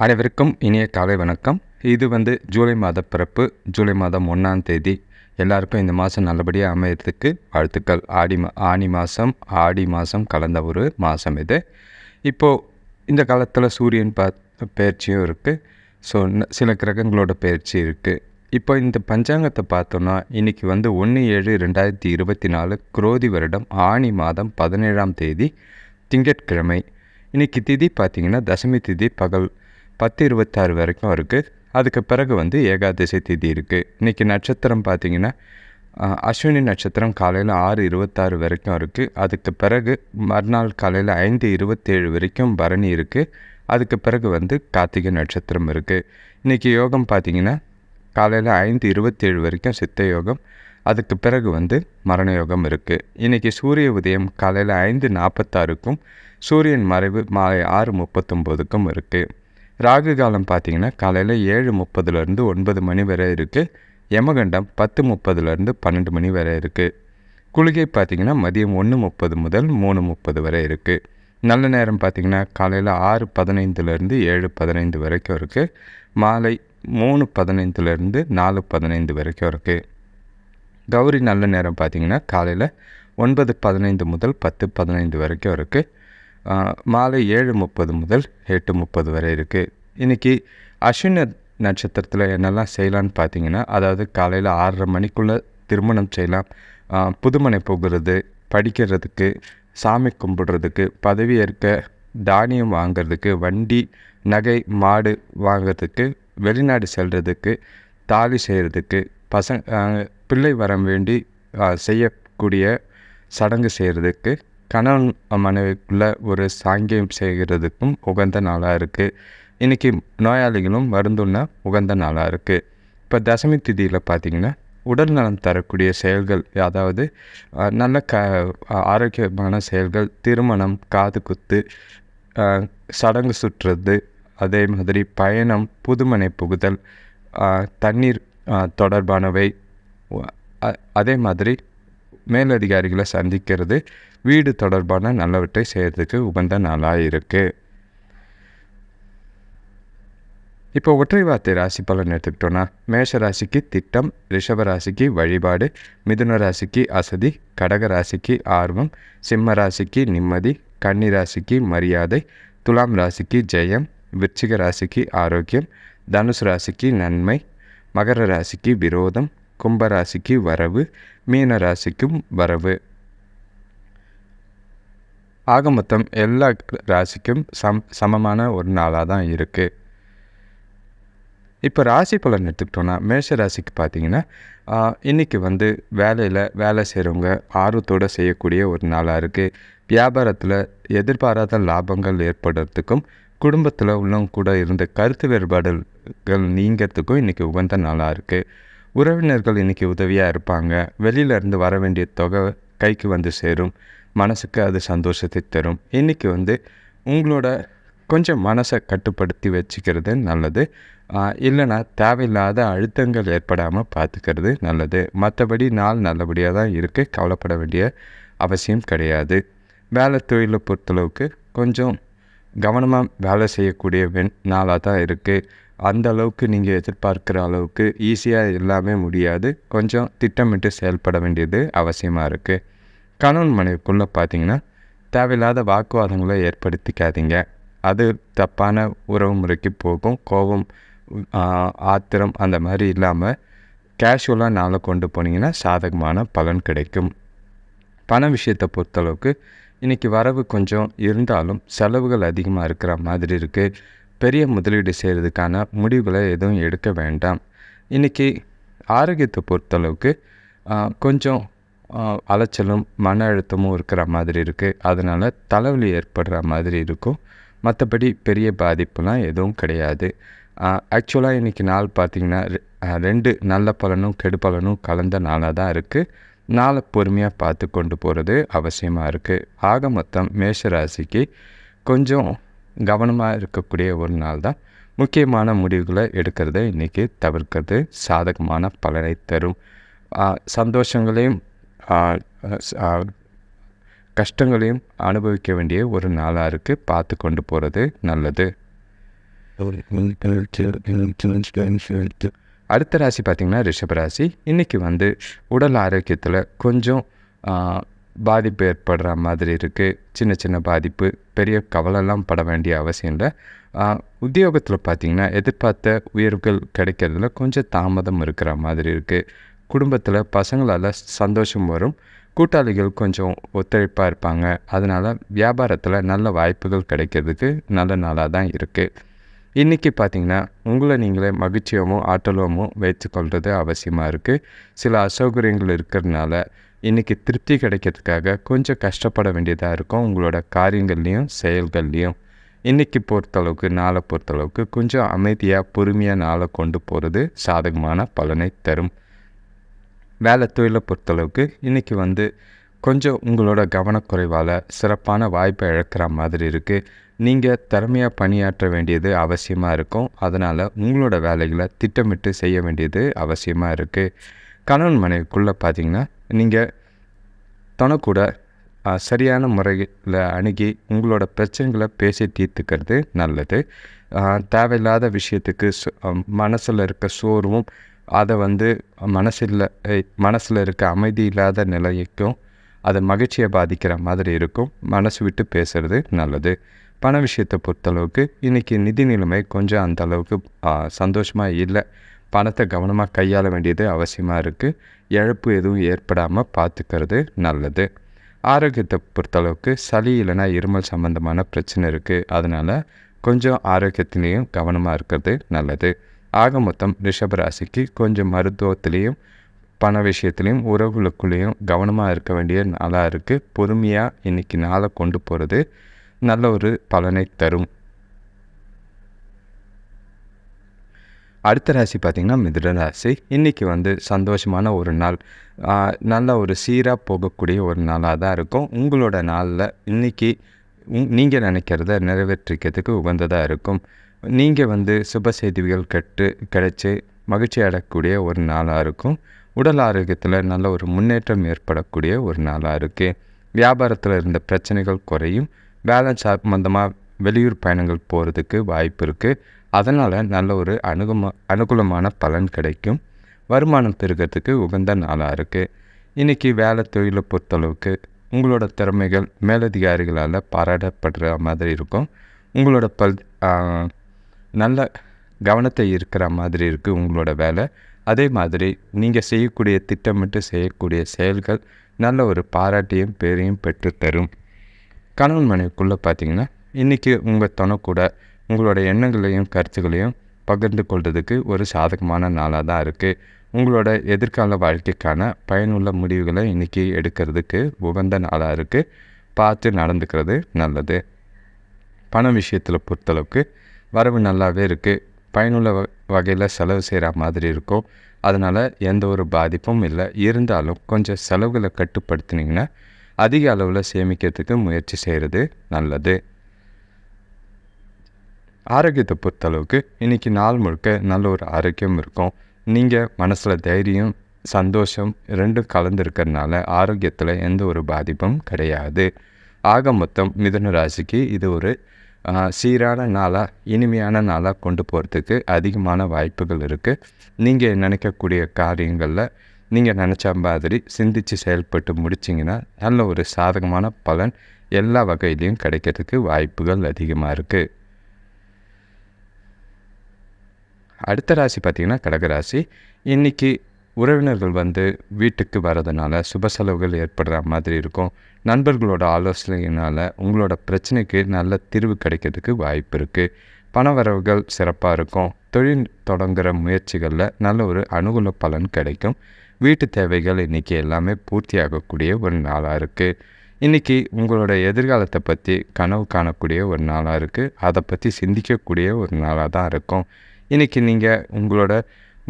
அனைவருக்கும் இனிய காலை வணக்கம். இது வந்து ஜூலை மாத பிறப்பு ஜூலை மாதம் ஒன்றாம் தேதி. எல்லாருக்கும் இந்த மாதம் நல்லபடியாக அமையறதுக்கு வாழ்த்துக்கள். ஆடி மா ஆனி மாதம் ஆடி மாதம் கலந்த ஒரு மாதம் இது. இப்போது இந்த காலத்தில் சூரியன் பா பயிற்சியும் இருக்குது ஸோ சில கிரகங்களோட பயிற்சி இருக்குது இப்போ இந்த பஞ்சாங்கத்தை பார்த்தோன்னா இன்றைக்கி வந்து ஒன்று ஏழு ரெண்டாயிரத்தி இருபத்தி நாலு குரோதி வருடம் ஆணி மாதம் பதினேழாம் தேதி திங்கட்கிழமை. இன்றைக்கி திதி பார்த்திங்கன்னா தசமி திதி பகல் பத்து இருபத்தாறு வரைக்கும் இருக்குது அதுக்கு பிறகு வந்து ஏகாதசி திதி இருக்குது இன்றைக்கி நட்சத்திரம் பார்த்திங்கன்னா அஸ்வினி நட்சத்திரம் காலையில் ஆறு இருபத்தாறு வரைக்கும் இருக்குது அதுக்கு பிறகு மறுநாள் காலையில் ஐந்து இருபத்தேழு வரைக்கும் பரணி இருக்குது அதுக்கு பிறகு வந்து கார்த்திகை நட்சத்திரம் இருக்குது இன்றைக்கி யோகம் பார்த்திங்கன்னா காலையில் ஐந்து இருபத்தேழு வரைக்கும் சித்த யோகம். அதுக்கு பிறகு வந்து மரண யோகம் இருக்குது இன்றைக்கி சூரிய உதயம் காலையில் ஐந்து நாற்பத்தாறுக்கும் சூரியன் மறைவு மாலை ஆறு முப்பத்தொம்போதுக்கும் இருக்குது ராகு காலம் பார்த்திங்கன்னா காலையில் ஏழு முப்பதுலேருந்து ஒன்பது மணி வரை இருக்குது யமகண்டம் பத்து முப்பதுலேருந்து பன்னெண்டு மணி வரை இருக்குது குளிகை பார்த்திங்கன்னா மதியம் ஒன்று முப்பது முதல் மூணு முப்பது வரை இருக்குது நல்ல நேரம் பார்த்திங்கன்னா காலையில் ஆறு பதினைந்துலேருந்து ஏழு பதினைந்து வரைக்கும் இருக்குது மாலை மூணு பதினைந்துலேருந்து நாலு பதினைந்து வரைக்கும் இருக்குது கௌரி நல்ல நேரம் பார்த்திங்கன்னா காலையில் ஒன்பது பதினைந்து முதல் பத்து பதினைந்து வரைக்கும் இருக்குது மாலை ஏழு முப்பது முதல் எட்டு முப்பது வரை இருக்குது இன்றைக்கி அஸ்வின நட்சத்திரத்தில் என்னெல்லாம் செய்யலான்னு பார்த்தீங்கன்னா அதாவது காலையில் ஆறரை மணிக்குள்ளே திருமணம் செய்யலாம். புதுமனை போகிறது படிக்கிறதுக்கு சாமி கும்பிடுறதுக்கு பதவி ஏற்க தானியம் வாங்கிறதுக்கு வண்டி நகை மாடு வாங்கிறதுக்கு வெளிநாடு செல்கிறதுக்கு தாலி செய்கிறதுக்கு பசங்க பிள்ளை வரம் வேண்டி செய்யக்கூடிய சடங்கு செய்கிறதுக்கு கணவன் மனைவிக்குள்ளே ஒரு சாங்கியம் செய்கிறதுக்கும் உகந்த நாளாக இருக்குது இன்றைக்கி நோயாளிகளும் மருந்துன்னா உகந்த நாளாக இருக்குது இப்போ தசமி திதியில் பார்த்திங்கன்னா உடல் நலம் தரக்கூடிய செயல்கள் அதாவது நல்ல க ஆரோக்கியமான செயல்கள் திருமணம் காது குத்து சடங்கு சுற்றுறது அதே மாதிரி பயணம் புதுமனை புகுதல் தண்ணீர் தொடர்பானவை அதே மாதிரி மேலதிகாரிகளை சந்திக்கிறது வீடு தொடர்பான நல்லவற்றை செய்கிறதுக்கு உகந்த நாளாக இருக்குது இப்போ ஒற்றை வார்த்தை ராசி பலன் எடுத்துக்கிட்டோன்னா மேஷ ராசிக்கு திட்டம் ரிஷப ராசிக்கு வழிபாடு மிதுன ராசிக்கு அசதி கடக ராசிக்கு ஆர்வம் சிம்ம ராசிக்கு நிம்மதி கன்னி ராசிக்கு மரியாதை துலாம் ராசிக்கு ஜெயம் விருச்சிக ராசிக்கு ஆரோக்கியம் தனுசு ராசிக்கு நன்மை மகர ராசிக்கு விரோதம் கும்ப ராசிக்கு வரவு மீன ராசிக்கும் வரவு. ஆக மொத்தம் எல்லா ராசிக்கும் சம் சமமான ஒரு நாளாக தான் இருக்குது இப்போ ராசி பலன் எடுத்துக்கிட்டோன்னா மேஷ ராசிக்கு பார்த்தீங்கன்னா இன்றைக்கி வந்து வேலையில் வேலை செய்கிறவங்க ஆர்வத்தோடு செய்யக்கூடிய ஒரு நாளாக இருக்குது வியாபாரத்தில் எதிர்பாராத லாபங்கள் ஏற்படுறதுக்கும் குடும்பத்தில் உள்ளவங்க கூட இருந்த கருத்து வேறுபாடுகள் நீங்கிறதுக்கும் இன்றைக்கி உகந்த நாளாக இருக்குது உறவினர்கள் இன்றைக்கி உதவியாக இருப்பாங்க. வெளியிலேருந்து வர வேண்டிய தொகை கைக்கு வந்து சேரும். மனசுக்கு அது சந்தோஷத்தை தரும். இன்றைக்கி வந்து உங்களோட கொஞ்சம் மனசை கட்டுப்படுத்தி வச்சுக்கிறது நல்லது. இல்லைனா தேவையில்லாத அழுத்தங்கள் ஏற்படாமல் பார்த்துக்கிறது நல்லது. மற்றபடி நாள் நல்லபடியாக தான் இருக்குது கவலைப்பட வேண்டிய அவசியம் கிடையாது. வேலை தொழிலை பொறுத்தளவுக்கு கொஞ்சம் கவனமாக வேலை செய்யக்கூடிய வெண் நாளாக தான் இருக்குது அந்த அளவுக்கு நீங்கள் எதிர்பார்க்குற அளவுக்கு ஈஸியாக எல்லாமே முடியாது. கொஞ்சம் திட்டமிட்டு செயல்பட வேண்டியது அவசியமாக இருக்குது கணவன் மனைவிக்குள்ளே பார்த்தீங்கன்னா தேவையில்லாத வாக்குவாதங்களை ஏற்படுத்திக்காதீங்க. அது தப்பான உறவு முறைக்கு போகும். கோபம் ஆத்திரம் அந்த மாதிரி இல்லாமல் கேஷுவலாக நாளை கொண்டு போனீங்கன்னா சாதகமான பலன் கிடைக்கும். பண விஷயத்தை பொறுத்தளவுக்கு இன்றைக்கி வரவு கொஞ்சம் இருந்தாலும் செலவுகள் அதிகமாக இருக்கிற மாதிரி இருக்குது பெரிய முதலீடு செய்கிறதுக்கான முடிவுகளை எதுவும் எடுக்க வேண்டாம். இன்றைக்கி ஆரோக்கியத்தை பொறுத்தளவுக்கு கொஞ்சம் அலைச்சலும் மன அழுத்தமும் இருக்கிற மாதிரி இருக்குது அதனால் தலைவலி ஏற்படுற மாதிரி இருக்கும். மற்றபடி பெரிய பாதிப்புலாம் எதுவும் கிடையாது. ஆக்சுவலாக இன்றைக்கி நாள் பார்த்திங்கன்னா ரெண்டு நல்ல பலனும் கெடு பலனும் கலந்த நாளாக தான் இருக்குது நாளை பொறுமையாக பார்த்து கொண்டு போகிறது அவசியமாக இருக்குது ஆக மொத்தம் மேஷ ராசிக்கு கொஞ்சம் கவனமாக இருக்கக்கூடிய ஒரு நாள் தான். முக்கியமான முடிவுகளை எடுக்கிறத இன்றைக்கி தவிர்க்கிறது சாதகமான பலனை தரும். சந்தோஷங்களையும் கஷ்டங்களையும் அனுபவிக்க வேண்டிய ஒரு நாளாக இருக்குது பார்த்து கொண்டு போகிறது நல்லது. அடுத்த ராசி பார்த்திங்கன்னா ரிஷபராசி இன்றைக்கி வந்து உடல் ஆரோக்கியத்தில் கொஞ்சம் பாதிப்பு ஏற்படுற மாதிரி இருக்குது சின்ன சின்ன பாதிப்பு பெரிய கவலைலாம் பட வேண்டிய அவசியம் இல்லை. உத்தியோகத்தில் பார்த்திங்கன்னா எதிர்பார்த்த உயர்வுகள் கிடைக்கிறதுல கொஞ்சம் தாமதம் இருக்கிற மாதிரி இருக்குது குடும்பத்தில் பசங்களால் சந்தோஷம் வரும். கூட்டாளிகள் கொஞ்சம் ஒத்துழைப்பாக இருப்பாங்க. அதனால் வியாபாரத்தில் நல்ல வாய்ப்புகள் கிடைக்கிறதுக்கு நல்ல நாளாக தான் இருக்குது இன்றைக்கி பார்த்தீங்கன்னா உங்களை நீங்களே மகிழ்ச்சியாகவும் ஆற்றலவும் வைத்துக்கொள்வது அவசியமாக இருக்குது சில அசௌகரியங்கள் இருக்கிறதுனால இன்றைக்கி திருப்தி கிடைக்கிறதுக்காக கொஞ்சம் கஷ்டப்பட வேண்டியதாக இருக்கும். உங்களோட காரியங்கள்லேயும் செயல்கள்லேயும். இன்றைக்கி பொறுத்தளவுக்கு நாளை பொறுத்தளவுக்கு கொஞ்சம் அமைதியாக பொறுமையாக நாளை கொண்டு போகிறது சாதகமான பலனை தரும். வேலை தொழிலை பொறுத்தளவுக்கு இன்றைக்கி வந்து கொஞ்சம் உங்களோட கவனக்குறைவால் சிறப்பான வாய்ப்பை இழக்கிற மாதிரி இருக்குது நீங்கள் திறமையாக பணியாற்ற வேண்டியது அவசியமாக இருக்கும். அதனால் உங்களோட வேலைகளை திட்டமிட்டு செய்ய வேண்டியது அவசியமாக இருக்குது கணவன் மனைவிக்குள்ளே பார்த்தீங்கன்னா நீங்கள் தனக்கூட சரியான முறையில் அணுகி உங்களோட பிரச்சனைகளை பேசி தீர்த்துக்கிறது நல்லது. தேவையில்லாத விஷயத்துக்கு மனசில் இருக்க சோர்வும் அதை வந்து மனசில் மனசில் இருக்க அமைதி இல்லாத நிலைக்கும் அது மகிழ்ச்சியை பாதிக்கிற மாதிரி இருக்கும். மனசு விட்டு பேசுகிறது நல்லது. பண விஷயத்தை பொறுத்தளவுக்கு இன்றைக்கி நிதி நிலைமை கொஞ்சம் அந்த அளவுக்கு சந்தோஷமாக இல்லை. பணத்தை கவனமாக கையாள வேண்டியது அவசியமாக இருக்குது இழப்பு எதுவும் ஏற்படாமல் பார்த்துக்கிறது நல்லது. ஆரோக்கியத்தை பொறுத்தளவுக்கு சளி இல்லைன்னா இருமல் சம்மந்தமான பிரச்சனை இருக்குது அதனால் கொஞ்சம் ஆரோக்கியத்திலையும் கவனமாக இருக்கிறது நல்லது. ஆக மொத்தம் ரிஷபராசிக்கு கொஞ்சம் மருத்துவத்திலையும் பண விஷயத்துலையும் உறவுகளுக்குள்ளேயும் கவனமாக இருக்க வேண்டிய நாளாக இருக்குது பொறுமையாக இன்றைக்கி நாளை கொண்டு போகிறது நல்ல ஒரு பலனை தரும். அடுத்த ராசி பார்த்திங்கன்னா மிதுன ராசி. இன்றைக்கி வந்து சந்தோஷமான ஒரு நாள். நல்ல ஒரு சீராக போகக்கூடிய ஒரு நாளாக தான் இருக்கும். உங்களோட நாளில் இன்றைக்கி நீங்கள் நினைக்கிறத நிறைவேற்றிக்கிறதுக்கு உகந்ததாக இருக்கும். நீங்கள் வந்து சுப செய்திகள் கட்டு கிடைச்சி மகிழ்ச்சி அடையக்கூடிய ஒரு நாளாக இருக்கும். உடல் ஆரோக்கியத்தில் நல்ல ஒரு முன்னேற்றம் ஏற்படக்கூடிய ஒரு நாளாக இருக்குது வியாபாரத்தில் இருந்த பிரச்சனைகள் குறையும். பேலன்ஸ் சம்பந்தமாக வெளியூர் பயணங்கள் போகிறதுக்கு வாய்ப்பு இருக்குது அதனால் நல்ல ஒரு அணுகுமா அனுகூலமான பலன் கிடைக்கும். வருமானம் பெருகிறதுக்கு உகந்த நாளாக இருக்குது இன்றைக்கி வேலை தொழிலை பொறுத்தளவுக்கு உங்களோட திறமைகள் மேலதிகாரிகளால் பாராட்டப்படுற மாதிரி இருக்கும். உங்களோட பல் நல்ல கவனத்தை இருக்கிற மாதிரி இருக்குது உங்களோட வேலை. அதே மாதிரி நீங்கள் செய்யக்கூடிய திட்டமிட்டு செய்யக்கூடிய செயல்கள் நல்ல ஒரு பாராட்டியும் பேரையும் பெற்றுத்தரும் கணவன் மனைவிக்குள்ளே பார்த்தீங்கன்னா இன்றைக்கி உங்கள் துணை கூட உங்களோட எண்ணங்களையும் கருத்துக்களையும் பகிர்ந்து கொள்றதுக்கு ஒரு சாதகமான நாளாக தான் இருக்குது உங்களோட எதிர்கால வாழ்க்கைக்கான பயனுள்ள முடிவுகளை இன்றைக்கி எடுக்கிறதுக்கு உகந்த நாளாக இருக்குது பார்த்து நடந்துக்கிறது நல்லது. பண விஷயத்தில் பொறுத்தளவுக்கு வரவு நல்லாவே இருக்குது பயனுள்ள வ வகையில் செலவு செய்கிற மாதிரி இருக்கும் அதனால் எந்த ஒரு பாதிப்பும் இல்லை. இருந்தாலும் கொஞ்சம் செலவுகளை கட்டுப்படுத்தினீங்கன்னா அதிக அளவில் சேமிக்கிறதுக்கு முயற்சி செய்கிறது நல்லது. ஆரோக்கியத்தை பொறுத்தளவுக்கு இன்றைக்கி நாள் முழுக்க நல்ல ஒரு ஆரோக்கியம் இருக்கும். நீங்கள் மனசில் தைரியம் சந்தோஷம் ரெண்டும் கலந்துருக்கிறதுனால ஆரோக்கியத்தில் எந்த ஒரு பாதிப்பும் கிடையாது. ஆக மொத்தம் மிதுன ராசிக்கு இது ஒரு சீரான நாளாக இனிமையான நாளாக கொண்டு போகிறதுக்கு அதிகமான வாய்ப்புகள் இருக்குது நீங்கள் நினைக்கக்கூடிய காரியங்களில் நீங்கள் நினச்ச மாதிரி சிந்தித்து செயல்பட்டு முடிச்சிங்கன்னா நல்ல ஒரு சாதகமான பலன் எல்லா வகையிலையும் கிடைக்கிறதுக்கு வாய்ப்புகள் அதிகமாக இருக்குது அடுத்த ராசி பார்த்திங்கன்னா கடகராசி. இன்றைக்கி உறவினர்கள் வந்து வீட்டுக்கு வரதுனால சுப செலவுகள் ஏற்படுற மாதிரி இருக்கும். நண்பர்களோட ஆலோசனையினால் உங்களோட பிரச்சனைக்கு நல்ல தீர்வு கிடைக்கிறதுக்கு வாய்ப்பு இருக்குது பண வரவுகள் சிறப்பாக இருக்கும். தொழில் தொடங்குகிற முயற்சிகளில் நல்ல ஒரு அனுகூல பலன் கிடைக்கும். வீட்டு தேவைகள் இன்றைக்கி எல்லாமே பூர்த்தியாகக்கூடிய ஒரு நாளாக இருக்குது இன்றைக்கி உங்களோட எதிர்காலத்தை பற்றி கனவு காணக்கூடிய ஒரு நாளாக இருக்குது அதை பற்றி சிந்திக்கக்கூடிய ஒரு நாளாக தான் இருக்கும். இன்றைக்கி நீங்கள் உங்களோட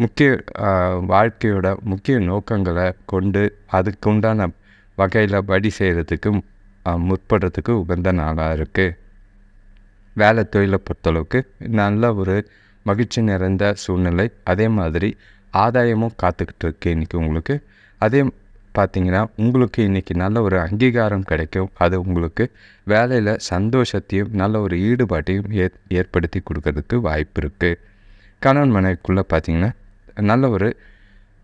முக்கிய வாழ்க்கையோட முக்கிய நோக்கங்களை கொண்டு அதுக்கு உண்டான வகையில் வழி செய்கிறதுக்கு முற்படுறதுக்கு உகந்த நாளாக இருக்குது வேலை தொழிலை பொறுத்தளவுக்கு நல்ல ஒரு மகிழ்ச்சி நிறைந்த சூழ்நிலை. அதே மாதிரி ஆதாயமும் காத்துக்கிட்டு இருக்கு இன்றைக்கி உங்களுக்கு. அதே பார்த்தீங்கன்னா உங்களுக்கு இன்றைக்கி நல்ல ஒரு அங்கீகாரம் கிடைக்கும். அது உங்களுக்கு வேலையில் சந்தோஷத்தையும் நல்ல ஒரு ஈடுபாட்டையும் ஏற் ஏற்படுத்தி கொடுக்கறதுக்கு வாய்ப்பு இருக்குது கணவன் மனைவிக்குள்ளே பார்த்தீங்கன்னா நல்ல ஒரு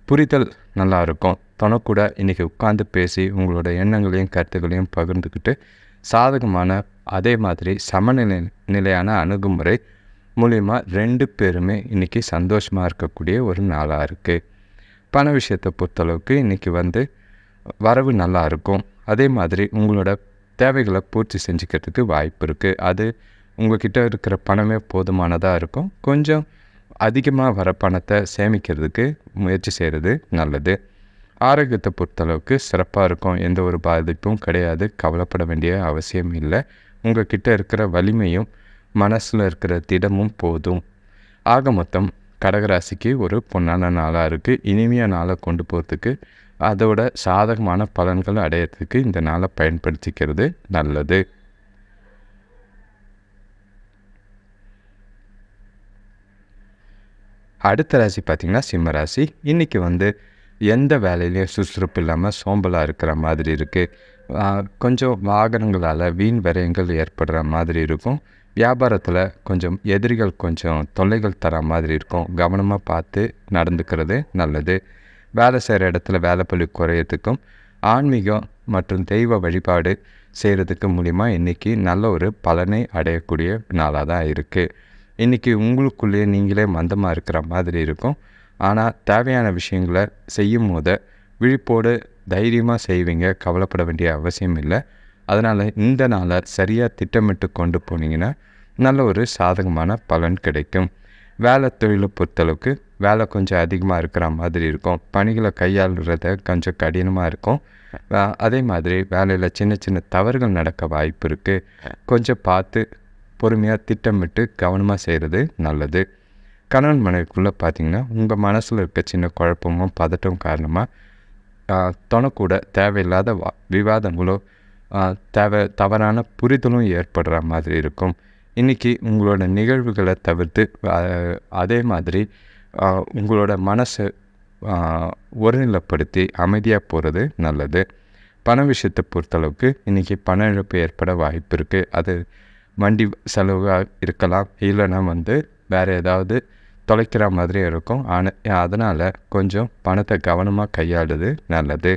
புரிதல் நல்லாயிருக்கும். தனக்கூட இன்றைக்கி உட்காந்து பேசி உங்களோட எண்ணங்களையும் கருத்துக்களையும் பகிர்ந்துக்கிட்டு சாதகமான அதே மாதிரி சமநிலை நிலையான அணுகுமுறை மூலிமா ரெண்டு பேருமே இன்றைக்கி சந்தோஷமாக இருக்கக்கூடிய ஒரு நாளாக இருக்குது பண விஷயத்தை பொறுத்தளவுக்கு இன்றைக்கி வந்து வரவு நல்லா இருக்கும் அதே மாதிரி உங்களோட தேவைகளை பூர்த்தி செஞ்சுக்கிறதுக்கு வாய்ப்பு இருக்குது அது உங்கள்கிட்ட இருக்கிற பணமே போதுமானதாக இருக்கும். கொஞ்சம் அதிகமாக வர பணத்தை சேமிக்கிறதுக்கு முயற்சி செய்கிறது நல்லது. ஆரோக்கியத்தை பொறுத்தளவுக்கு சிறப்பாக இருக்கும். எந்த ஒரு பாதிப்பும் கிடையாது. கவலைப்பட வேண்டிய அவசியம் இல்லை. உங்கள் கிட்டே இருக்கிற வலிமையும் மனசில் இருக்கிற திடமும் போதும். ஆக மொத்தம் கடகராசிக்கு ஒரு பொன்னான நாளாக இருக்குது இனிமையான நாளை கொண்டு போகிறதுக்கு அதோட சாதகமான பலன்கள் அடையிறதுக்கு இந்த நாளை பயன்படுத்திக்கிறது நல்லது. அடுத்த ராசி பார்த்திங்கன்னா சிம்ம ராசி. இன்றைக்கி வந்து எந்த வேலையிலையும் சுறுசுறுப்பு இல்லாமல் சோம்பலாக இருக்கிற மாதிரி இருக்குது கொஞ்சம் வாகனங்களால் வீண் விரயங்கள் ஏற்படுற மாதிரி இருக்கும். வியாபாரத்தில் கொஞ்சம் எதிரிகள் கொஞ்சம் தொல்லைகள் தர மாதிரி இருக்கும். கவனமாக பார்த்து நடந்துக்கிறது நல்லது. வேலை செய்கிற இடத்துல வேலை பழி குறையிறதுக்கும் ஆன்மீகம் மற்றும் தெய்வ வழிபாடு செய்கிறதுக்கு மூலிமா இன்றைக்கி நல்ல ஒரு பலனை அடையக்கூடிய நாளாக தான் இருக்குது இன்றைக்கி உங்களுக்குள்ளேயே நீங்களே மந்தமாக இருக்கிற மாதிரி இருக்கும். ஆனால் தேவையான விஷயங்களை செய்யும் போது விழிப்போடு தைரியமாக செய்வீங்க கவலைப்பட வேண்டிய அவசியம் இல்லை. அதனால் இந்த நாளை சரியாக திட்டமிட்டு கொண்டு போனீங்கன்னா நல்ல ஒரு சாதகமான பலன் கிடைக்கும். வேலை தொழிலை பொறுத்தளவுக்கு வேலை கொஞ்சம் அதிகமாக இருக்கிற மாதிரி இருக்கும். பணிகளை கையாளுறத கொஞ்சம் கடினமாக இருக்கும். அதே மாதிரி வேலையில் சின்ன சின்ன தவறுகள் நடக்க வாய்ப்பு இருக்குது கொஞ்சம் பார்த்து பொறுமையாக திட்டமிட்டு கவனமாக செய்கிறது நல்லது. கணவன் மனைவிக்குள்ளே பார்த்தீங்கன்னா உங்கள் மனசில் இருக்க சின்ன குழப்பமும் பதட்டம் காரணமாக தொணக்கூட தேவையில்லாத விவாதங்களோ தேவை தவறான புரிதலும் ஏற்படுற மாதிரி இருக்கும். இன்றைக்கி உங்களோட நிகழ்வுகளை தவிர்த்து அதே மாதிரி உங்களோட மனசை ஒருநிலைப்படுத்தி அமைதியாக போகிறது நல்லது. பண விஷயத்தை பொறுத்தளவுக்கு இன்றைக்கி பண இழப்பு ஏற்பட வாய்ப்பு இருக்குது அது வண்டி செலவாக இருக்கலாம். இல்லைன்னா வந்து வேறு ஏதாவது தொலைக்கிற மாதிரி இருக்கும். ஆனால் அதனால் கொஞ்சம் பணத்தை கவனமாக கையாளுது நல்லது.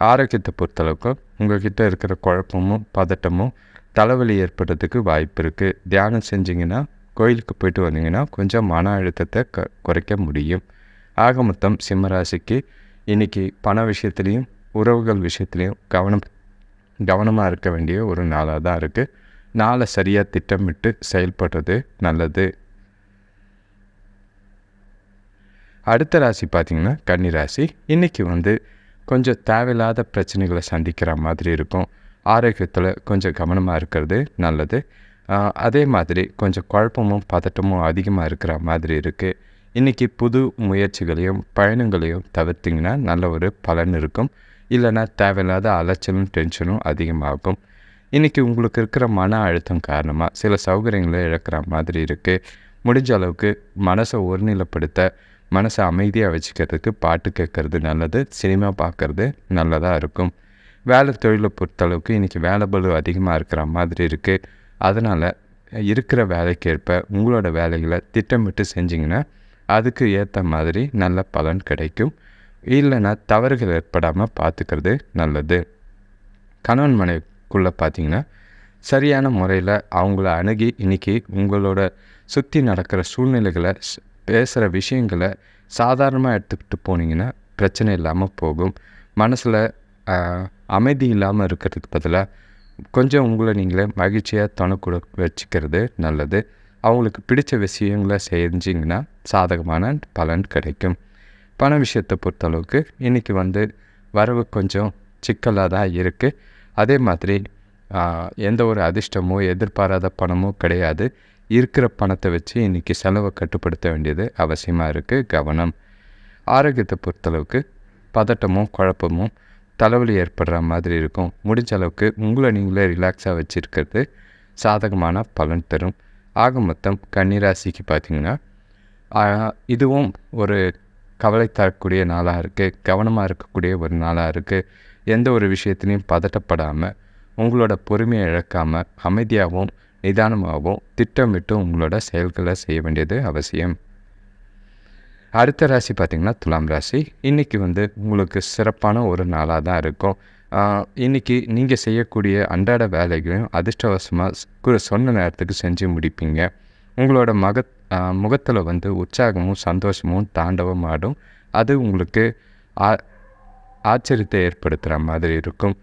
ஆரோக்கியத்தை பொறுத்தளவுக்கு உங்கள்கிட்ட இருக்கிற குழப்பமும் பதட்டமும் தலைவலி ஏற்படுறதுக்கு வாய்ப்பு இருக்குது தியானம் செஞ்சிங்கன்னா கோயிலுக்கு போயிட்டு வந்தீங்கன்னா கொஞ்சம் மன அழுத்தத்தை க குறைக்க முடியும். ஆக மொத்தம் சிம்மராசிக்கு இன்றைக்கி பண விஷயத்துலேயும் உறவுகள் விஷயத்துலேயும் கவனம் கவனமாக இருக்க வேண்டிய ஒரு நாளாக தான் இருக்குது நாளை சரியாக திட்டமிட்டு செயல்படுறது நல்லது. அடுத்த ராசி பார்த்திங்கன்னா கன்னி ராசி. இன்றைக்கி வந்து கொஞ்சம் தேவையில்லாத பிரச்சனைகளை சந்திக்கிற மாதிரி இருக்கும். ஆரோக்கியத்தில் கொஞ்சம் கவனமாக இருக்கிறது நல்லது. அதே மாதிரி கொஞ்சம் குழப்பமும் பதட்டமும் அதிகமாக இருக்கிற மாதிரி இருக்குது இன்றைக்கி புது முயற்சிகளையும் பயணங்களையும் தவிர்த்திங்கன்னா நல்ல ஒரு பலன் இருக்கும். இல்லைன்னா தேவையில்லாத அலைச்சலும் டென்ஷனும் அதிகமாகும். இன்றைக்கி உங்களுக்கு இருக்கிற மன அழுத்தம் காரணமாக சில சௌகரியங்களை இழக்கிற மாதிரி இருக்குது முடிஞ்ச அளவுக்கு மனசை ஒருநிலைப்படுத்த மனசை அமைதியாக வச்சுக்கிறதுக்கு பாட்டு கேட்குறது நல்லது சினிமா பார்க்குறது நல்லதாக இருக்கும். வேலை தொழிலை பொறுத்தளவுக்கு இன்றைக்கி வேலை பலு அதிகமாக இருக்கிற மாதிரி இருக்குது அதனால் இருக்கிற வேலைக்கேற்ப உங்களோட வேலைகளை திட்டமிட்டு செஞ்சிங்கன்னா அதுக்கு ஏற்ற மாதிரி நல்ல பலன் கிடைக்கும். இல்லைன்னா தவறுகள் ஏற்படாமல் பார்த்துக்கிறது நல்லது. கணவன் மனைவி குள்ளே பார்த்தீங்கன்னா சரியான முறையில் அவங்கள அணுகி இன்றைக்கி உங்களோட சுற்றி நடக்கிற சூழ்நிலைகளை பேசுகிற விஷயங்களை சாதாரணமாக எடுத்துக்கிட்டு போனீங்கன்னா பிரச்சனை இல்லாமல் போகும். மனசில் அமைதி இல்லாமல் இருக்கிறதுக்கு பதிலாக கொஞ்சம் உங்களை நீங்களே மகிழ்ச்சியாக துணைக்கூட வச்சுக்கிறது நல்லது. அவங்களுக்கு பிடிச்ச விஷயங்களை செஞ்சிங்கன்னா சாதகமான பலன் கிடைக்கும். பண விஷயத்தை பொறுத்தளவுக்கு இன்றைக்கி வந்து வரவு கொஞ்சம் சிக்கலாக தான் இருக்குது அதே மாதிரி எந்த ஒரு அதிர்ஷ்டமோ எதிர்பாராத பணமோ கிடையாது. இருக்கிற பணத்தை வச்சு இன்றைக்கி செலவை கட்டுப்படுத்த வேண்டியது அவசியமாக இருக்குது கவனம். ஆரோக்கியத்தை பொறுத்தளவுக்கு பதட்டமும் குழப்பமும் தலைவலி ஏற்படுற மாதிரி இருக்கும். முடிஞ்ச அளவுக்கு உங்களை நீங்களே ரிலாக்ஸாக வச்சுருக்கிறது சாதகமான பலன் தரும். ஆக மொத்தம் கன்னிராசிக்கு பார்த்திங்கன்னா இதுவும் ஒரு கவலை தரக்கூடிய நாளாக இருக்குது கவனமாக இருக்கக்கூடிய ஒரு நாளாக இருக்குது எந்த ஒரு விஷயத்துலையும் பதட்டப்படாமல் உங்களோட பொறுமையை இழக்காமல் அமைதியாகவும் நிதானமாகவும் திட்டமிட்டு உங்களோட செயல்களை செய்ய வேண்டியது அவசியம். அடுத்த ராசி பார்த்திங்கன்னா துலாம் ராசி. இன்றைக்கி வந்து உங்களுக்கு சிறப்பான ஒரு நாளாக தான் இருக்கும். இன்றைக்கி நீங்கள் செய்யக்கூடிய அன்றாட வேலைகளையும் அதிர்ஷ்டவசமாக சொன்ன நேரத்துக்கு செஞ்சு முடிப்பீங்க. உங்களோட மக முகத்தில் வந்து உற்சாகமும் சந்தோஷமும் தாண்டவமாடும். அது உங்களுக்கு ஆச்சரியத்தை ஏற்படுத்துகிற மாதிரி இருக்கும்.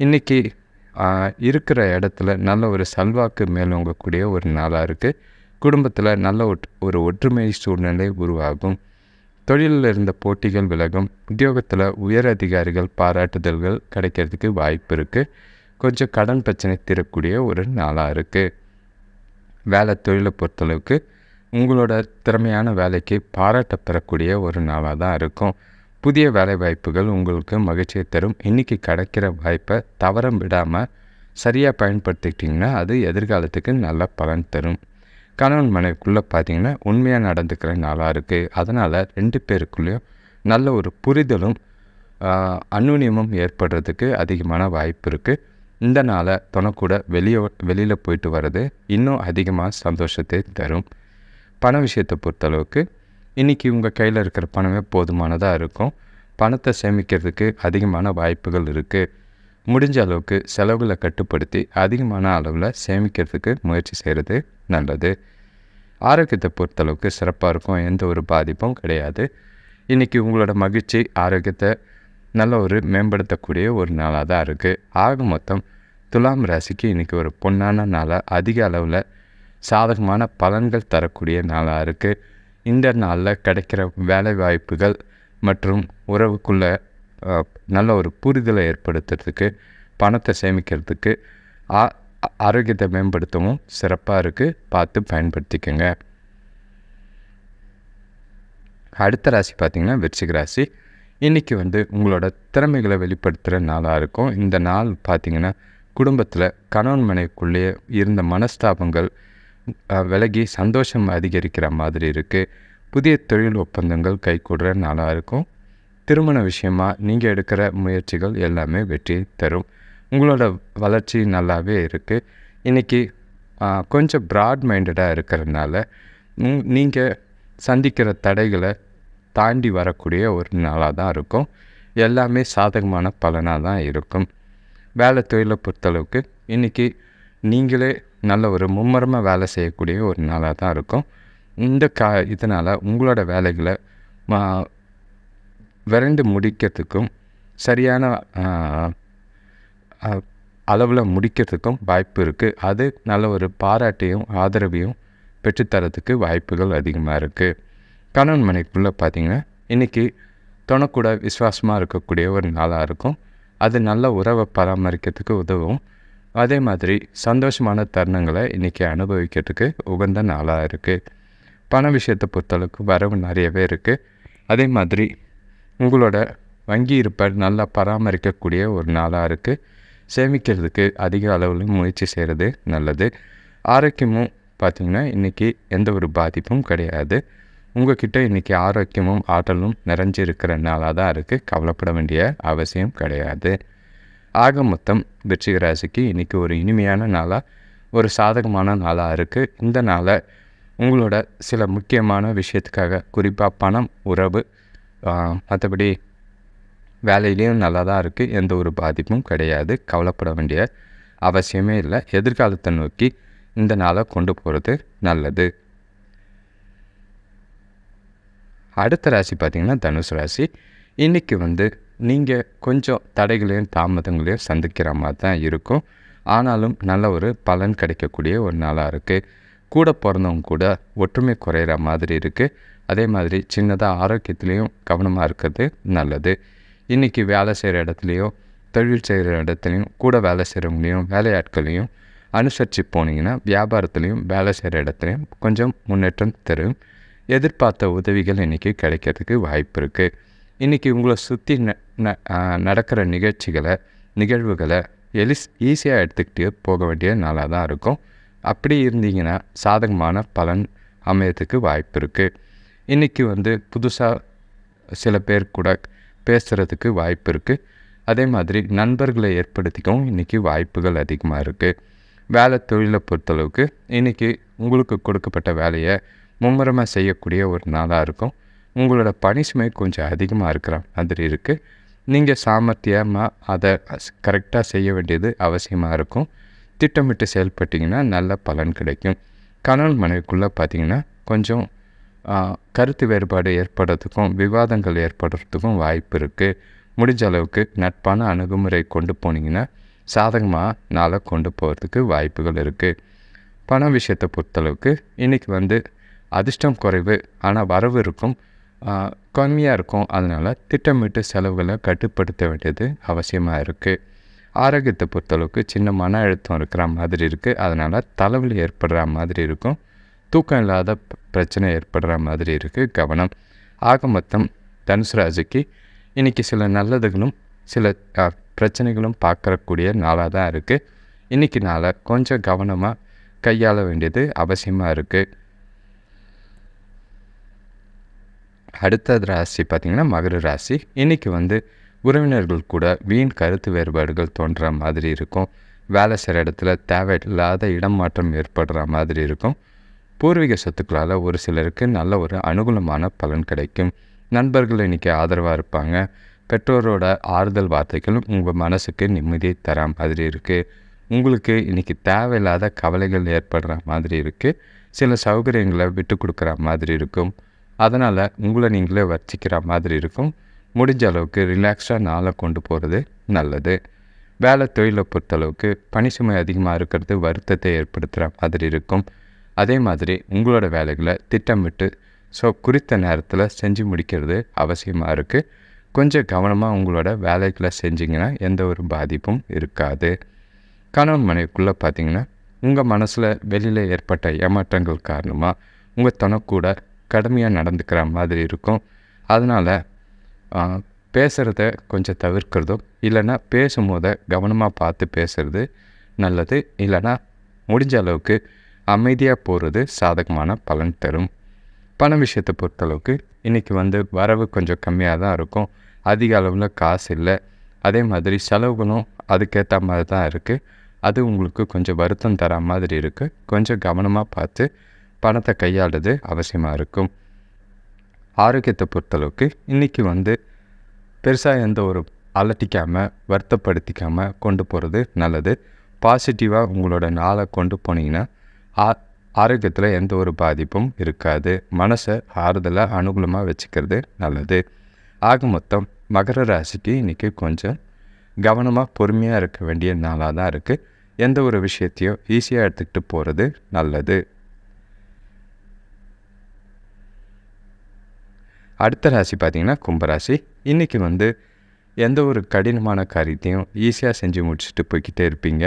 இன்றைக்கி இருக்கிற இடத்துல நல்ல ஒரு செல்வாக்கு மேலோங்கக்கூடிய ஒரு நாளாக இருக்குது குடும்பத்தில் நல்ல ஒரு ஒற்றுமை சூழ்நிலை உருவாகும். தொழிலில் இருந்த போட்டிகள் விலகும். உத்தியோகத்தில் உயர் அதிகாரிகள் பாராட்டுதல்கள் கிடைக்கிறதுக்கு வாய்ப்பு இருக்குது கொஞ்சம் கடன் பிரச்சனை தீரக்கூடிய ஒரு நாளாக இருக்குது வேலை தொழிலை பொறுத்தளவுக்கு உங்களோட திறமையான வேலைக்கு பாராட்ட பெறக்கூடிய ஒரு நாளாக தான் இருக்கும். புதிய வேலை வாய்ப்புகள் உங்களுக்கு மகிழ்ச்சியை தரும். இன்றைக்கி கிடைக்கிற வாய்ப்பை தவற விடாமல் சரியாக பயன்படுத்திக்கிட்டிங்கன்னா அது எதிர்காலத்துக்கு நல்ல பலன் தரும். கணவன் மனைவிக்குள்ளே பார்த்தீங்கன்னா உண்மையாக நடந்துக்கிற நாளாக இருக்குது அதனால் ரெண்டு பேருக்குள்ளேயும் நல்ல ஒரு புரிதலும் அந்நுன்யமும் ஏற்படுறதுக்கு அதிகமான வாய்ப்பு இருக்குது இந்த நாளை துணக்கூட வெளியே வெளியில் போயிட்டு வர்றது இன்னும் அதிகமாக சந்தோஷத்தை தரும். பண விஷயத்தை பொறுத்தளவுக்கு இன்றைக்கி உங்கள் கையில் இருக்கிற பணமே போதுமானதாக இருக்கும். பணத்தை சேமிக்கிறதுக்கு அதிகமான வாய்ப்புகள் இருக்குது முடிஞ்ச அளவுக்கு செலவுகளை கட்டுப்படுத்தி அதிகமான அளவில் சேமிக்கிறதுக்கு முயற்சி செய்கிறது நல்லது. ஆரோக்கியத்தை பொறுத்தளவுக்கு சிறப்பாக இருக்கும். எந்த ஒரு பாதிப்பும் கிடையாது. இன்றைக்கி உங்களோட மகிழ்ச்சி ஆரோக்கியத்தை நல்ல ஒரு மேம்படுத்தக்கூடிய ஒரு நாளாக தான் இருக்குது ஆக மொத்தம் துலாம் ராசிக்கு இன்றைக்கி ஒரு பொன்னான நாளாக அதிக அளவில் சாதகமான பலன்கள் தரக்கூடிய நாளாக இருக்குது இந்த நாளில் கிடைக்கிற வேலை வாய்ப்புகள் மற்றும் உறவுக்குள்ள நல்ல ஒரு புரிதலை ஏற்படுத்துறதுக்கு பணத்தை சேமிக்கிறதுக்கு ஆரோக்கியத்தை மேம்படுத்தவும் சிறப்பாக இருக்குது பார்த்து பயன்படுத்திக்கோங்க. அடுத்த ராசி பார்த்திங்கன்னா விருச்சிக ராசி. இன்றைக்கி வந்து உங்களோட திறமைகளை வெளிப்படுத்துகிற நாளாக இருக்கும். இந்த நாள் பார்த்திங்கன்னா குடும்பத்தில் கணவன் மனைக்குள்ளேயே இருந்த மனஸ்தாபங்கள் விலகி சந்தோஷம் அதிகரிக்கிற மாதிரி இருக்குது புதிய தொழில் ஒப்பந்தங்கள் கைகூடுற நாளாக இருக்கும். திருமண விஷயமாக நீங்கள் எடுக்கிற முயற்சிகள் எல்லாமே வெற்றி தரும். உங்களோட வளர்ச்சி நல்லாவே இருக்குது இன்றைக்கி கொஞ்சம் ப்ராட் மைண்டடாக இருக்கிறதுனால நீங்கள் சந்திக்கிற தடைகளை தாண்டி வரக்கூடிய ஒரு நாளாக தான் இருக்கும். எல்லாமே சாதகமான பலனாக தான் இருக்கும். வேலை தொழிலை பொறுத்தளவுக்கு இன்றைக்கி நீங்களே நல்ல ஒரு மும்மரமாக வேலை செய்யக்கூடிய ஒரு நாளாக தான் இருக்கும். இந்த கா இதனால் உங்களோட வேலைகளை விரைந்து முடிக்கிறதுக்கும் சரியான அளவில் முடிக்கிறதுக்கும் வாய்ப்பு இருக்குது அது நல்ல ஒரு பாராட்டையும் ஆதரவையும் பெற்றுத்தரத்துக்கு வாய்ப்புகள் அதிகமாக இருக்குது கணவன் மனைக்குள்ளே பார்த்திங்கன்னா இன்றைக்கி துணக்கூட விசுவாசமாக இருக்கக்கூடிய ஒரு நாளாக இருக்கும். அது நல்ல உறவை பராமரிக்கிறதுக்கு உதவும். அதே மாதிரி சந்தோஷமான தருணங்களை இன்றைக்கி அனுபவிக்கிறதுக்கு உகந்த நாளாக இருக்குது பண விஷயத்தை பொறுத்தளவுக்கு வரவு நிறையவே இருக்குது அதே மாதிரி உங்களோட வங்கி இருப்பை நல்லா பராமரிக்கக்கூடிய ஒரு நாளாக இருக்குது சேமிக்கிறதுக்கு அதிக அளவில் முயற்சி செய்கிறது நல்லது. ஆரோக்கியமும் பார்த்திங்கன்னா இன்றைக்கி எந்த ஒரு பாதிப்பும் கிடையாது. உங்கள்கிட்ட இன்றைக்கி ஆரோக்கியமும் ஆற்றலும் நிறைஞ்சு இருக்கிற நாளாக தான் இருக்குது கவலைப்பட வேண்டிய அவசியம் கிடையாது. ஆக மொத்தம் விருச்சிக ராசிக்கு இன்றைக்கி ஒரு இனிமையான நாளாக ஒரு சாதகமான நாளாக இருக்குது இந்த நாளை உங்களோட சில முக்கியமான விஷயத்துக்காக குறிப்பாக பணம் உறவு மற்றபடி வேலையிலையும் நல்லா தான் இருக்குது எந்த ஒரு பாதிப்பும் கிடையாது. கவலைப்பட வேண்டிய அவசியமே இல்லை. எதிர்காலத்தை நோக்கி இந்த நாளை கொண்டு போகிறது நல்லது. அடுத்த ராசி பார்த்திங்கன்னா தனுசு ராசி. இன்றைக்கி வந்து நீங்கள் கொஞ்சம் தடைகளையும் தாமதங்களையும் சந்திக்கிற மாதிரி தான் இருக்கும். ஆனாலும் நல்ல ஒரு பலன் கிடைக்கக்கூடிய ஒரு நாளாக இருக்குது கூட பிறந்தவங்க கூட ஒற்றுமை குறையிற மாதிரி இருக்குது அதே மாதிரி சின்னதாக ஆரோக்கியத்துலேயும் கவனமாக இருக்கிறது நல்லது. இன்றைக்கி வேலை செய்கிற இடத்துலையோ தொழில் செய்கிற இடத்துலையும் கூட வேலை செய்கிறவங்களையும் வேலையாட்களையும் அனுசரித்து போனீங்கன்னா வியாபாரத்துலேயும் வேலை செய்கிற இடத்துலையும் கொஞ்சம் முன்னேற்றம் தரும். எதிர்பார்த்த உதவிகள் இன்றைக்கி கிடைக்கிறதுக்கு வாய்ப்பு இருக்குது இன்றைக்கி உங்களை சுற்றி ந நடக்கிற நிகழ்ச்சிகளை நிகழ்வுகளை எலிஸ் ஈஸியாக எடுத்துக்கிட்டு போக வேண்டிய நாளாக தான் இருக்கும். அப்படி இருந்தீங்கன்னா சாதகமான பலன் அமையத்துக்கு வாய்ப்பு இருக்குது இன்றைக்கி வந்து புதுசாக சில பேர் கூட பேசுகிறதுக்கு வாய்ப்பு இருக்குது அதே மாதிரி நண்பர்களை ஏற்படுத்திக்கவும் இன்றைக்கி வாய்ப்புகள் அதிகமாக இருக்குது வேலை தொழிலை பொறுத்தளவுக்கு இன்றைக்கி உங்களுக்கு கொடுக்கப்பட்ட வேலையை மும்முரமாக செய்யக்கூடிய ஒரு நாளாக இருக்கும். உங்களோட பணிசுமை கொஞ்சம் அதிகமாக இருக்கிற மாதிரி இருக்குது நீங்கள் சாமர்த்தியமாக அதை கரெக்டாக செய்ய வேண்டியது அவசியமாக இருக்கும். திட்டமிட்டு செயல்பட்டிங்கன்னா நல்ல பலன் கிடைக்கும். கணவன் மனைவிக்குள்ளே பார்த்திங்கன்னா கொஞ்சம் கருத்து வேறுபாடு ஏற்படுறதுக்கும் விவாதங்கள் ஏற்படுறதுக்கும் வாய்ப்பு இருக்குது முடிஞ்ச அளவுக்கு நட்பான அணுகுமுறை கொண்டு போனீங்கன்னா சாதகமாக நாளை கொண்டு போகிறதுக்கு வாய்ப்புகள் இருக்குது பண விஷயத்தை பொறுத்தளவுக்கு இன்றைக்கி வந்து அதிர்ஷ்டம் குறைவு ஆனால் வரவு இருக்கும். கம்மியாக இருக்கும். அதனால் திட்டமிட்டு செலவுகளை கட்டுப்படுத்த வேண்டியது அவசியமாக இருக்குது ஆரோக்கியத்தை பொறுத்தளவுக்கு சின்ன மன அழுத்தம் இருக்கிற மாதிரி இருக்குது அதனால் தலைவலி ஏற்படுற மாதிரி இருக்கும். தூக்கம் இல்லாத பிரச்சனை ஏற்படுற மாதிரி இருக்குது கவனம். ஆக மொத்தம் தனுசு இன்றைக்கி சில நல்லதுகளும் சில பிரச்சனைகளும் பார்க்கக்கூடிய நாளாக தான் இருக்குது இன்றைக்கி நாளை கொஞ்சம் கவனமாக கையாள வேண்டியது அவசியமாக இருக்குது அடுத்த ராசி பார்த்திங்கன்னா மகர ராசி. இன்றைக்கி வந்து உறவினர்கள் கூட வீண் கருத்து வேறுபாடுகள் தோன்ற மாதிரி இருக்கும். வேலை செய்கிற இடத்துல தேவையில்லாத இடம் மாற்றம் ஏற்படுற மாதிரி இருக்கும். பூர்வீக சொத்துக்களால் ஒரு சிலருக்கு நல்ல ஒரு அனுகூலமான பலன் கிடைக்கும். நண்பர்கள் இன்றைக்கி ஆதரவாக இருப்பாங்க. பெற்றோரோட ஆறுதல் வார்த்தைகளும் உங்கள் மனசுக்கு நிம்மதியை தர மாதிரி இருக்குது உங்களுக்கு இன்றைக்கி தேவையில்லாத கவலைகள் ஏற்படுற மாதிரி இருக்குது சில சௌகரியங்களை விட்டு கொடுக்குற மாதிரி இருக்கும். அதனால் உங்களை நீங்களே வச்சிக்கிற மாதிரி இருக்கும். முடிஞ்ச அளவுக்கு ரிலாக்ஸாக நாளை கொண்டு போகிறது நல்லது. வேலை தொழிலை பொறுத்தளவுக்கு பணி சுமை அதிகமாக இருக்கிறது வருத்தத்தை ஏற்படுத்துகிற மாதிரி இருக்கும். அதே மாதிரி உங்களோட வேலைகளை திட்டமிட்டு ஸோ குறித்த நேரத்தில் செஞ்சு முடிக்கிறது அவசியமாக இருக்குது கொஞ்சம் கவனமாக உங்களோட வேலைகளை செஞ்சிங்கன்னா எந்த ஒரு பாதிப்பும் இருக்காது. கணவன் மனைவிக்குள்ளே பார்த்தீங்கன்னா உங்கள் மனசில் வெளியில் ஏற்பட்ட ஏமாற்றங்கள் காரணமாக உங்கள் தனக்கூட கடுமையாக நடந்துக்கிற மாதிரி இருக்கும். அதனால் பேசுகிறத கொஞ்சம் தவிர்க்கிறதும் இல்லைன்னா பேசும்போத கவனமாக பார்த்து பேசுகிறது நல்லது. இல்லைன்னா முடிஞ்ச அளவுக்கு அமைதியாக போகிறது சாதகமான பலன் தரும். பண விஷயத்தை பொறுத்தளவுக்கு இன்றைக்கி வந்து வரவு கொஞ்சம் கம்மியாக தான் இருக்கும். அதிக அளவில் காசு இல்லை. அதே மாதிரி செலவுகளும் அதுக்கேற்ற மாதிரி தான் இருக்குது அது உங்களுக்கு கொஞ்சம் வருத்தம் தர மாதிரி இருக்குது கொஞ்சம் கவனமாக பார்த்து பணத்தை கையாளுறது அவசியமாக இருக்கும். ஆரோக்கியத்தை பொறுத்தளவுக்கு இன்றைக்கி வந்து பெருசாக எந்த ஒரு அலட்டிக்காமல் வருத்தப்படுத்திக்காமல் கொண்டு போகிறது நல்லது. பாசிட்டிவாக உங்களோட நாளை கொண்டு போனீங்கன்னா ஆரோக்கியத்தில் எந்த ஒரு பாதிப்பும் இருக்காது. மனசை ஆறுதலாக அனுகூலமாக வச்சுக்கிறது நல்லது. ஆக மொத்தம் மகர ராசிக்கு இன்றைக்கி கொஞ்சம் கவனமாக பொறுமையாக இருக்க வேண்டிய நாளாக தான் இருக்குது எந்த ஒரு விஷயத்தையும் ஈஸியாக எடுத்துக்கிட்டு போகிறது நல்லது. அடுத்த ராசி பார்த்திங்கன்னா கும்பராசி. இன்றைக்கி வந்து எந்த ஒரு கடினமான காரியத்தையும் ஈஸியாக செஞ்சு முடிச்சுட்டு போய்கிட்டே இருப்பீங்க.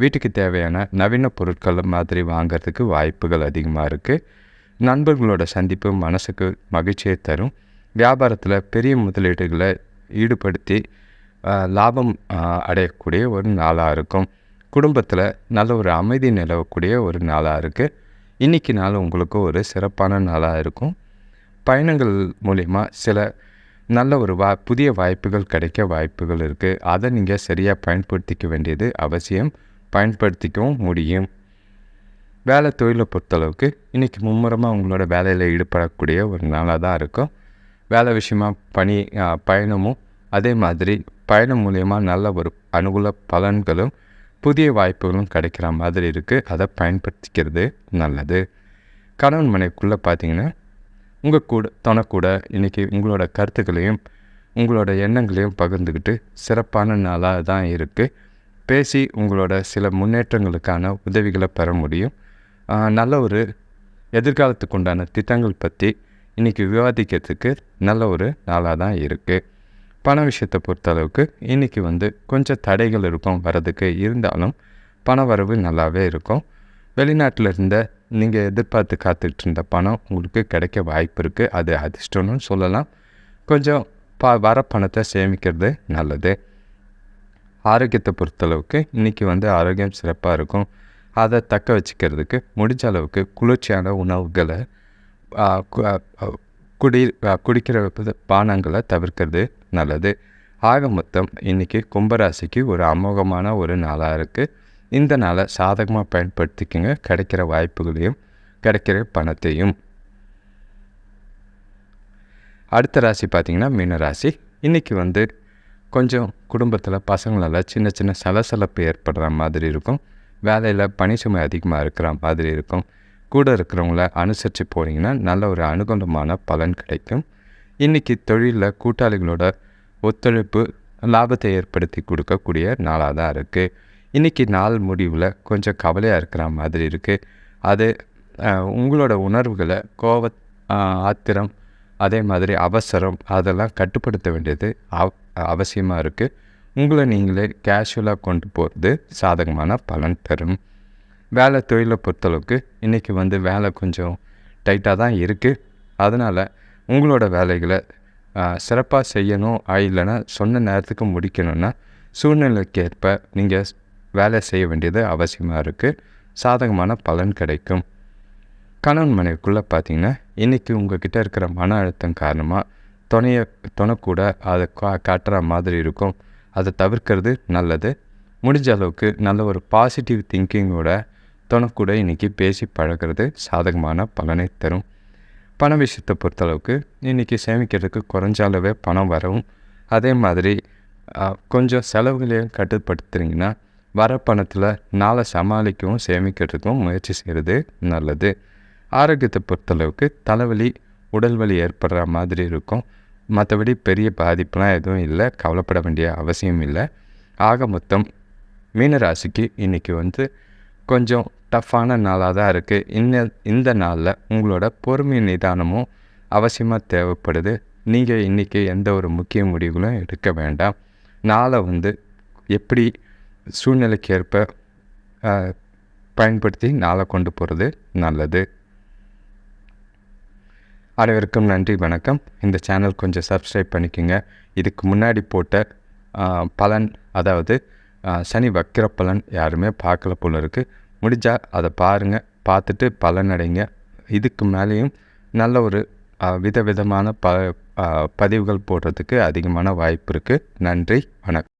வீட்டுக்கு தேவையான நவீன பொருட்கள் மாதிரி வாங்கிறதுக்கு வாய்ப்புகள் அதிகமாக இருக்குது நண்பர்களோட சந்திப்பு மனசுக்கு மகிழ்ச்சியை தரும். வியாபாரத்தில் பெரிய முதலீடுகளை ஈடுபடுத்தி லாபம் அடையக்கூடிய ஒரு நாளாக இருக்கும். குடும்பத்தில் நல்ல ஒரு அமைதி நிலவக்கூடிய ஒரு நாளாக இருக்குது இன்றைக்கி நாள் உங்களுக்கு ஒரு சிறப்பான நாளாக இருக்கும். பயணங்கள் மூலிமா சில நல்ல ஒரு வா புதிய வாய்ப்புகள் கிடைக்க வாய்ப்புகள் இருக்குது அதை நீங்கள் சரியாக பயன்படுத்திக்க வேண்டியது அவசியம். பயன்படுத்திக்கவும் முடியும். வேலை தொழிலை பொறுத்தளவுக்கு இன்றைக்கி மும்முரமாக உங்களோட வேலையில் ஈடுபடக்கூடிய ஒரு நாளாக தான் இருக்கும். வேலை விஷயமா பணி பயணமும் அதே மாதிரி பயணம் மூலயமா நல்ல ஒரு அனுகூல பலன்களும் புதிய வாய்ப்புகளும் கிடைக்கிற மாதிரி இருக்குது அதை பயன்படுத்திக்கிறது நல்லது. கணவன் மனைக்குள்ளே பார்த்தீங்கன்னா உங்கள் கூட தனக்கூட இன்றைக்கி உங்களோட கருத்துக்களையும் உங்களோட எண்ணங்களையும் பகிர்ந்துக்கிட்டு சிறப்பான நாளாக தான் இருக்குது பேசி உங்களோட சில முன்னேற்றங்களுக்கான உதவிகளை பெற முடியும். நல்ல ஒரு எதிர்காலத்துக்கு உண்டான திட்டங்கள் பற்றி இன்றைக்கி விவாதிக்கிறதுக்கு நல்ல ஒரு நாளாக தான் இருக்குது பண விஷயத்தை பொறுத்தளவுக்கு இன்றைக்கி வந்து கொஞ்சம் தடைகள் இருக்கும் வரதுக்கு இருந்தாலும் பண வரவு நல்லாவே இருக்கும். வெளிநாட்டில் இருந்த நீங்கள் எதிர்பார்த்து காத்துக்கிட்டு இருந்த பணம் உங்களுக்கு கிடைக்க வாய்ப்பு இருக்குது அது அதிர்ஷ்டம்னு சொல்லலாம். கொஞ்சம் பா வர பணத்தை சேமிக்கிறது நல்லது. ஆரோக்கியத்தை பொறுத்தளவுக்கு இன்றைக்கி வந்து ஆரோக்கியம் சிறப்பாக இருக்கும். அதை தக்க வச்சுக்கிறதுக்கு முடிஞ்ச அளவுக்கு குளிர்ச்சியான உணவுகளை குடி குடிக்கிற பானங்களை தவிர்க்கிறது நல்லது. ஆக மொத்தம் இன்றைக்கி கும்பராசிக்கு ஒரு அமோகமான ஒரு நாளாக இருக்குது இந்த நாளை சாதகமாக பயன்படுத்திக்கங்க. கிடைக்கிற வாய்ப்புகளையும் கிடைக்கிற பணத்தையும். அடுத்த ராசி பார்த்திங்கன்னா மீன ராசி. இன்றைக்கி வந்து கொஞ்சம் குடும்பத்தில் பசங்களால் சின்ன சின்ன சலசலப்பு ஏற்படுற மாதிரி இருக்கும். வேலையில் பணி சுமை அதிகமாக இருக்கிற மாதிரி இருக்கும். கூட இருக்கிறவங்கள அனுசரித்து போனீங்கன்னா நல்ல ஒரு அனுகூலமான பலன் கிடைக்கும். இன்றைக்கி தொழிலில் கூட்டாளிகளோட ஒத்துழைப்பு லாபத்தை ஏற்படுத்தி கொடுக்கக்கூடிய நாளாக தான் இருக்குது இன்றைக்கி நாள் முடிவில் கொஞ்சம் கவலையாக இருக்கிற மாதிரி இருக்குது அது உங்களோட உணர்வுகளை கோவ ஆத்திரம் அதே மாதிரி அவசரம் அதெல்லாம் கட்டுப்படுத்த வேண்டியது அவ அவசியமாக இருக்குது உங்களை நீங்களே கேஷுவலாக கொண்டு போகிறது சாதகமான பலன் தரும். வேலை தொழிலை பொறுத்தளவுக்கு இன்றைக்கி வந்து வேலை கொஞ்சம் டைட்டாக தான் இருக்குது அதனால் உங்களோட வேலைகளை சிறப்பாக செய்யணும் இல்லைன்னா சொன்ன நேரத்துக்கு முடிக்கணும்னா சூழ்நிலைக்கு ஏற்ப நீங்கள் வேலை செய்ய வேண்டியது அவசியமாக இருக்குது சாதகமான பலன் கிடைக்கும். கணவன் மனைவிக்குள்ளே பார்த்தீங்கன்னா இன்றைக்கி கிட்டே இருக்கிற மன அழுத்தம் காரணமாக துணையை துணைக்கூட அதை கா காட்டுற மாதிரி இருக்கும். அதை தவிர்க்கிறது நல்லது. முடிஞ்ச அளவுக்கு நல்ல ஒரு பாசிட்டிவ் திங்கிங்கோட துணைக்கூட இன்றைக்கி பேசி பழகிறது சாதகமான பலனை தரும். பண விஷயத்தை பொறுத்தளவுக்கு இன்றைக்கி சேமிக்கிறதுக்கு குறைஞ்ச அளவே பணம் வரவும் அதே மாதிரி கொஞ்சம் செலவுகளையும் கட்டுப்படுத்துறீங்கன்னா வர பணத்தில் நாளை சமாளிக்கவும் சேமிக்கிறதுக்கும் முயற்சி செய்கிறது நல்லது. ஆரோக்கியத்தை பொறுத்தளவுக்கு தலைவலி உடல் வலி ஏற்படுற மாதிரி இருக்கும். மற்றபடி பெரிய பாதிப்புலாம் எதுவும் இல்லை கவலைப்பட வேண்டிய அவசியம் இல்லை. ஆக மொத்தம் மீனராசிக்கு இன்றைக்கி வந்து கொஞ்சம் டஃப்பான நாளாக தான் இருக்குது இந்த இந்த நாளில் உங்களோட பொறுமை நிதானமும் அவசியமாக தேவைப்படுது. நீங்கள் இன்றைக்கி எந்த ஒரு முக்கிய முடிவுகளும் எடுக்க வேண்டாம். நாளை வந்து எப்படி சூழ்நிலைக்கு ஏற்ப பயன்படுத்தி நாளை கொண்டு போகிறது நல்லது. அனைவருக்கும் நன்றி வணக்கம். இந்த சேனல் கொஞ்சம் சப்ஸ்கிரைப் பண்ணிக்கோங்க. இதுக்கு முன்னாடி போட்ட பலன் அதாவது சனி வக்கிர பலன் யாருமே பார்க்கல போல இருக்குது முடிஞ்சால் அதை பாருங்கள் பார்த்துட்டு பலன் அடைங்க. இதுக்கு மேலேயும் நல்ல ஒரு விதவிதமான ப பதிவுகள் போடுறதுக்கு அதிகமான வாய்ப்பு இருக்குது நன்றி வணக்கம்.